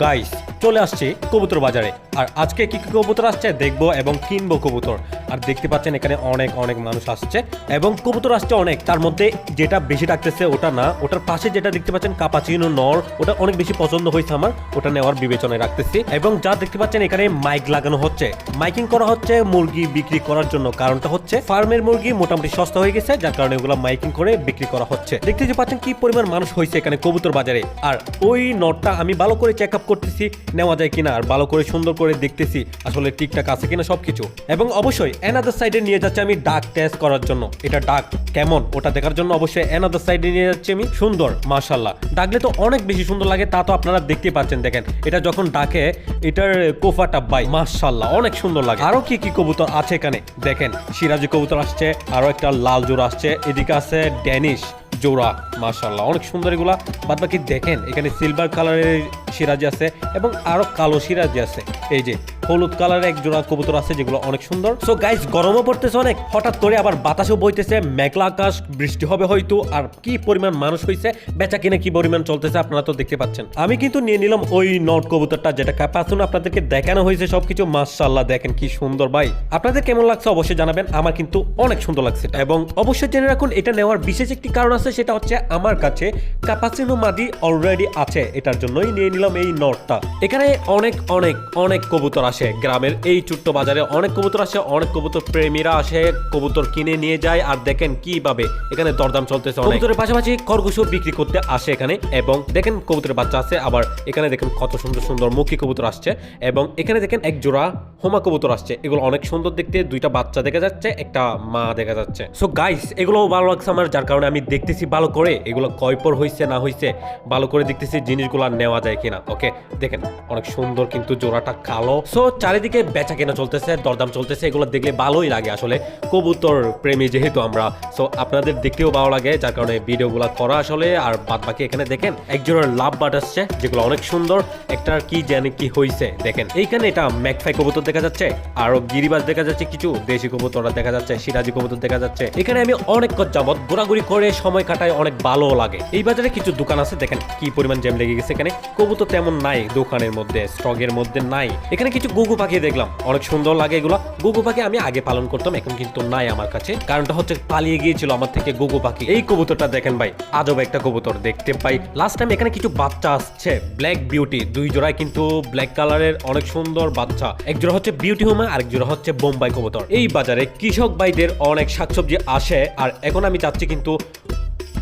Guys চলে আসছি কবুতর বাজারে। আর আজকে কি কি কবুতর আসছে দেখব এবং কিনবো কবুতর। আর দেখতে পাচ্ছেন এখানে অনেক অনেক মানুষ আসছে এবং কবুতর আসছে অনেক। তার মধ্যে যেটা বেশি ডাকতেছে ওটা না, ওটার পাশে যেটা দেখতে পাচ্ছেন কাপাচিনো নর, ওটা অনেক বেশি পছন্দ হয়েছে আমার, ওটা নেওয়ার বিবেচনায় রাখতেছি। এবং যা দেখতে পাচ্ছেন এখানে মাইক লাগানো হচ্ছে। মাইকিং করা হচ্ছে, মুরগি বিক্রি করার জন্য। কারণটা হচ্ছে ফার্মের মুরগি মোটামুটি সস্তা হয়ে গেছে, যার কারণে ওগুলো মাইকিং করে বিক্রি করা হচ্ছে। দেখতে পাচ্ছেন কি পরিমাণ মানুষ হয়েছে এখানে কবুতর বাজারে। আর ওই নটটা আমি ভালো করে চেক করতেছি, নেওয়া যায় কিনা আর ভালো করে সুন্দর করে দেখতেছি আসলে ঠিকঠাক আছে কিনা সবকিছু। এবং অবশ্যই অ্যানাদার সাইডে নিয়ে যাচ্ছে আমি ডাক টেস্ট করার জন্য। এটা ডাক কেমন? ওটা দেখার জন্য অবশ্যই অ্যানাদার সাইডে নিয়ে যাচ্ছি আমি। সুন্দর মাশাল্লাহ ডাকলে তো অনেক বেশি সুন্দর লাগে, তা তো আপনারা দেখতে পাচ্ছেন, দেখেন। এটা যখন ডাকে এটার কোফাটা বাই মাশাল্লাহ অনেক সুন্দর লাগে। আরও কি কি কবুতর আছে এখানে? দেখেন, সিরাজি কবুতর আসছে, আরও একটা লাল জোড়া আসছে, এদিকে আছে ড্যানিশ। জোড়া মাশাল্লাহ অনেক সুন্দর এগুলা। বাদ বাকি দেখেন, এখানে সিলভার কালারের সিরাজি আছে এবং আরও কালো সিরাজি আছে। এই যে হলুদ কালারের এক জোড়া কবুতর আছে যেগুলো অনেক সুন্দর। সো গাইস গরমও পড়তেছে অনেক। হঠাৎ করে আবার বাতাসও বইতেছে, মেঘলা আকাশ, বৃষ্টি হবে হয়তো, আর কি পরিমাণ মানুষ হয়েছে বেচা কিনা কি পরিমাণ চলতেছে আপনারা তো দেখতে পাচ্ছেন। আমি কিন্তু নিয়ে নিলাম ওই নট কবুতরটা, যেটা কাপাসুন আপনাদেরকে দেখানো হয়েছে সবকিছু। মাশাল্লাহ দেখেন কি সুন্দর ভাই। আপনাদের কেমন লাগছে অবশ্যই জানাবেন, আমার কিন্তু অনেক সুন্দর লাগছে এবং অবশ্যই জেনে রাখুন, এটা নেওয়ার বিশেষ একটি কারণ আছে, সেটা হচ্ছে আমার কাছে কাপাসিনো মাদি অলরেডি আছে, এটার জন্যই নিয়ে নিলাম এই নটটা। এখানে অনেক অনেক অনেক কবুতর আসে। গ্রামের এই ছোট্ট বাজারে অনেক কবুতর আসে অনেক কবুতর প্রেমীরা আসে কবুতর কিনে নিয়ে যায় আর দেখেন কীভাবে এখানে দরদাম চলতেছে অনেক। কবুতরের পাশাপাশি খরগোশও বিক্রি করতে আসে এখানে এবং দেখেন কবুতরের বাচ্চা আছে আবার এখানে দেখেন কত সুন্দর সুন্দর মুখী কবুতর আসছে এবং এখানে দেখেন এক জোড়া হোমা কবুতর আসছে। এগুলো অনেক সুন্দর দেখতে দুইটা বাচ্চা দেখা যাচ্ছে একটা মা দেখা যাচ্ছে। সো গাইস এগুলো ভালো লাগছে আমার যার কারণে আমি দেখতেছি ভালো করে এগুলো কয়পর হয়েছে না হয়েছে ভালো করে দেখতেছি জিনিসগুলো নেওয়া যায় কিনা। ওকে দেখেন অনেক সুন্দর কিন্তু জোড়াটা কালো। সো চারিদিকে বেচা কেনা চলতেছে, দরদাম চলতেছে, এগুলো দেখলে ভালোই লাগে আসলে। কবুতর প্রেমী যেহেতু আমরা সো আপনাদের দেখতেও ভালো লাগে, যার কারণে ভিডিওগুলো করা আসলে, আর বাদ বাকি এখানে দেখেন, একজনের লাভ বাট আসছে, যেগুলো অনেক সুন্দর, একটার কি জানি কি হয়েছে দেখেন। এইখানে এটা ম্যাকফাই কবুতর দেখা যাচ্ছে আরও গিরিবাজ দেখা যাচ্ছে, কিছু দেশি কবুতর দেখা যাচ্ছে, সিরাজি কবুতর দেখা যাচ্ছে। এখানে আমি অনেক যাবত ঘোরাঘুরি করে সময় কাটায় অনেক ভালো লাগে। এই বাজারে কিছু দোকান আছে, দেখেন কি পরিমাণ জ্যাম লেগে গেছে এখানে। কবুতর তেমন নাই, দোকানের মধ্যে, স্টকের মধ্যে নাই। এখানে কিছু গুগু পাখি দেখলাম। অনেক সুন্দর লাগে এগুলো। গুগু পাখি আমি আগে পালন করতাম, এখন কিন্তু নাই আমার কাছে। কারণটা হচ্ছে পালিয়ে গিয়েছিল আমার থেকে গুগু পাখি। এই কবুতরটা দেখেন ভাই, আজব একটা কবুতর দেখতে পাই। লাস্ট টাইম এখানে কিছু বাচ্চা আসছে ব্ল্যাক বিউটি দুই জোড়ায় কিন্তু ব্ল্যাক কালারের অনেক সুন্দর বাচ্চা। এক জোড়া হচ্ছে বিউটি হোমা আরেক জোড়া হচ্ছে বোম্বাই কবুতর। এই বাজারে কৃষক ভাইদের অনেক শাকসবজি আসে, আর এখন আমি চাচ্ছি কিন্তু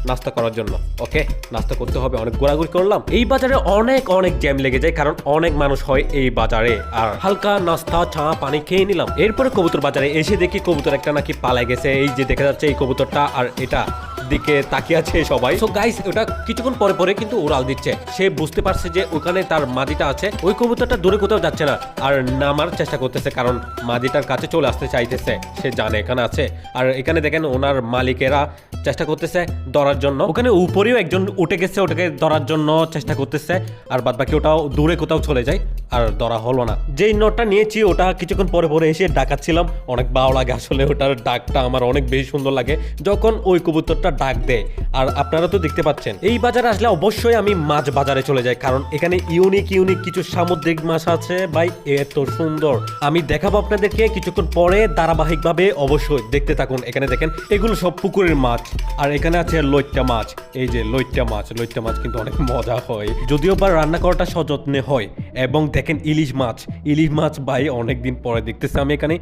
নাস্তা করার জন্য। ওকে নাস্তা করতে হবে, অনেক ঘোরাঘুরি করলাম। এই বাজারে অনেক অনেক জ্যাম লেগে যায়, কারণ অনেক মানুষ হয় এই বাজারে। আর হালকা নাস্তা, চা, পানি খেয়ে নিলাম। এরপরে কবুতর বাজারে এসে দেখি কবুতর একটা নাকি পালাই গেছে। এই যে দেখা যাচ্ছে এই কবুতরটা, আর এটা দিকে তাকিয়ে আছে সবাই। সো গাইস ওটা কিছুক্ষণ পরে পরে কিন্তু উড়াল দিচ্ছে। সে বুঝতে পারছে যে ওখানে তার মাদিটা আছে। ওই কবুতরটা দূরে কোথাও যাচ্ছে না, আর নামার চেষ্টা করতেছে, কারণ মাদিটার কাছে চলে আসতে চাইতেছে। সে জানে এখানে আছে। আর এখানে দেখেন ওনার মালিকেরা চেষ্টা করতেছে ধরার জন্য। ওখানে উপরেও একজন উঠে গেছে, ওটাকে ধরার জন্য চেষ্টা করতেছে, আর বাদ বাকি ওটাও দূরে কোথাও চলে যায়, আর ধরা হলো না। যেই নোটটা নিয়েছি, ওটা কিছুক্ষণ পরে পরে এসে ডাকাচ্ছিলাম। অনেক ভালো লাগে আসলে, ওটার ডাকটা আমার অনেক বেশি সুন্দর লাগে। যখন ওই কবুতরটা ডাক দেয়, আর আপনারা তো দেখতে পাচ্ছেন, এই বাজারে আসলে অবশ্যই আমি মাছ বাজারে চলে যাই, কারণ এখানে ইউনিক ইউনিক কিছু সামুদ্রিক মাছ আছে। ভাই, এত সুন্দর। আমি দেখাবো আপনাদেরকে কিছুক্ষণ পরে, ধারাবাহিকভাবে অবশ্যই দেখতে থাকুন। এখানে দেখেন, এগুলো সব পুকুরের মাছ। আর এখানে আছে লইট্টা মাছ। এই যে লইট্টা মাছ লইট্টা মাছ কিন্তু অনেক মজা হয়। যদিও বা রান্না করাটা সযত্নে হয়, এবং দেখেন ইলিশ মাছ ইলিশ মাছ ভাই অনেকদিন পরে দেখতেছি আমি এখানে।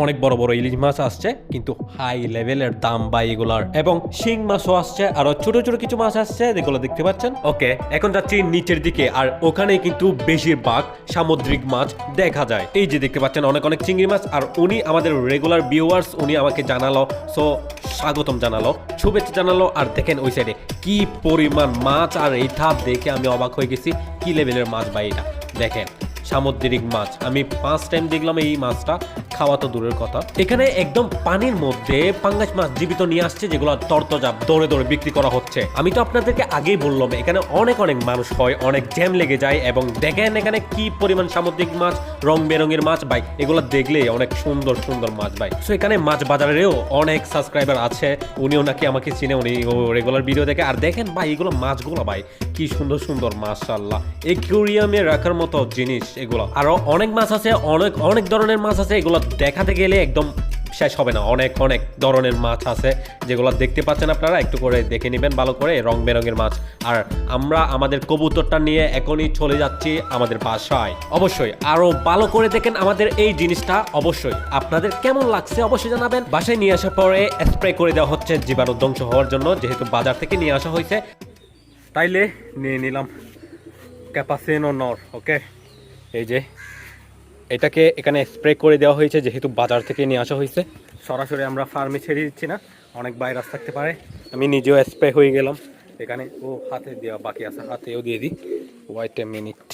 অনেক বড় বড় ইলিশ মাছ আসছে, কিন্তু হাই লেভেলের দাম বা এগুলার। এবং শিং মাছও আসছে, আরও ছোট ছোট কিছু মাছ আসছে, যেগুলো দেখতে পাচ্ছেন। ওকে, এখন যাচ্ছি নিচের দিকে, আর ওখানে কিন্তু বেশিরভাগ সামুদ্রিক মাছ দেখা যায়। এই যে দেখতে পাচ্ছেন, অনেক অনেক চিংড়ি মাছ, আর উনি আমাদের রেগুলার ভিউয়ার্স উনি আমাকে জানালো সো স্বাগতম জানালো, শুভেচ্ছা জানালো, আর দেখেন ওই সাইডে কি পরিমাণ মাছ, আর এইটা দেখে আমি অবাক হয়ে গেছি, কি লেভেলের মাছ বা এটা? দেখেন সামুদ্রিক মাছ। আমি ফার্স্ট টাইম দেখলাম এই মাছটা, খাওয়া তো দূরের কথা। এখানে একদম পানির মধ্যে পাঙ্গাস মাছ জীবিত নিয়ে আসছে, যেগুলো তরতজা দৌড়ে দৌড়ে বিক্রি করা হচ্ছে। আমি তো আপনাদেরকে আগেই বললাম, এখানে অনেক অনেক মানুষ হয়, অনেক জ্যাম লেগে যায় এবং দেখেন এখানে কি পরিমাণ সামুদ্রিক মাছ, রং বেরঙের মাছ, ভাই, এগুলো দেখলে অনেক সুন্দর সুন্দর মাছ, ভাই। সো এখানে মাছ বাজারেরও অনেক সাবস্ক্রাইবার আছে, উনিও নাকি আমাকে চিনে, উনি ও রেগুলার ভিডিও দেখে। আর দেখেন, ভাই, এগুলো মাছগুলো, ভাই, কি সুন্দর সুন্দর মাছ মাশাল্লাহ একুরিয়ামে রাখার মতো জিনিস। এগুলো। আরও অনেক মাছ আছে, অনেক অনেক ধরনের মাছ আছে, এগুলো দেখাতে গেলে একদম শেষ হবে না। অনেক অনেক ধরনের মাছ আছে, যেগুলো দেখতে পাচ্ছেন আপনারা, একটু করে দেখে নেবেন ভালো করে, রং বেরঙের মাছ। আর আমরা আমাদের কবুতরটা নিয়ে এখনই চলে যাচ্ছি আমাদের বাসায়। অবশ্যই, আরও ভালো করে দেখেন আমাদের এই জিনিসটা, অবশ্যই। আপনাদের কেমন লাগছে অবশ্যই জানাবেন। বাসায় নিয়ে আসার পরে স্প্রে করে দেওয়া হচ্ছে, জীবাণু ধ্বংস হওয়ার জন্য, যেহেতু বাজার থেকে নিয়ে আসা হয়েছে। তাইলে নিয়ে নিলাম ক্যাপাসিনো নর ওকে এই যে, এটাকে এখানে স্প্রে করে দেওয়া হয়েছে, যেহেতু বাজার থেকে নিয়ে আসা হয়েছে। সরাসরি আমরা ফার্মে ছেড়ে দিচ্ছি না, অনেক ভাইরাস থাকতে পারে। আমি নিজেও স্প্রে হয়ে গেলাম। এখানে, ও হাতে দেওয়া, বাকি আছে, হাতেও দিয়ে দিই। ওয়াইট এ মিনিট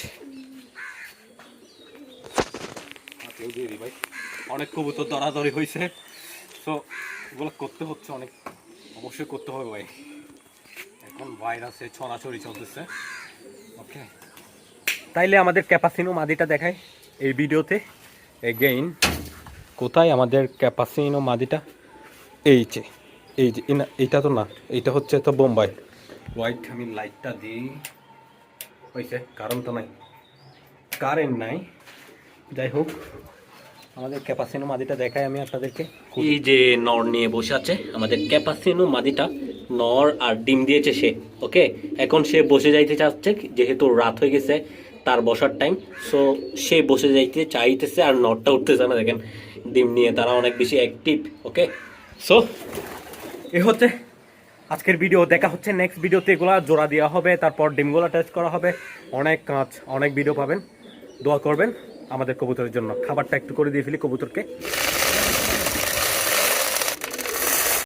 হাতেও দিয়ে দিই ভাই। অনেক কবুতর দরাদরি হয়েছে। তো ওগুলো করতে হচ্ছে অনেক। অবশ্যই করতে হবে ভাই। এখন ভাইরাসে ছড়াছড়ি চলতেছে। ওকে তাইলে আমাদের ক্যাপাসিনো মাদিটা দেখায় এই ভিডিওতে। এগেইন কোথায় আমাদের ক্যাপাসিনো মাদিটা? এই যে এই যে এইটা তো না, এইটা হচ্ছে তো বোম্বাই। হোয়াইট আমি লাইটটা দিই। হয়েছে কারণ তো নাই। কারেন্ট নাই। যাই হোক, আমাদের ক্যাপাসিনো মাদিটা দেখাই আমি আপনাদেরকে। এই যে নর নিয়ে বসে আছে, আমাদের ক্যাপাসিনো মাদিটা নর আর ডিম দিয়েছে সে ওকে এখন সে বসে যাইতে চাচ্ছে, যেহেতু রাত হয়ে গেছে তার বসার টাইম সো সে বসে যাইতে চাইতেছে আর নটটা উঠতেছে না, দেখেন। ডিম নিয়ে তারা অনেক বেশি অ্যাক্টিভ ওকে সো এ হচ্ছে আজকের ভিডিও দেখা হচ্ছে নেক্সট ভিডিওতে এগুলো জোড়া দেওয়া হবে, তারপর ডিমগুলো টেস্ট করা হবে। অনেক কাঁচ অনেক ভিডিও পাবেন। দোয়া করবেন আমাদের কবুতরের জন্য। খাবারটা একটু করে দিয়ে ফেলি কবুতরকে।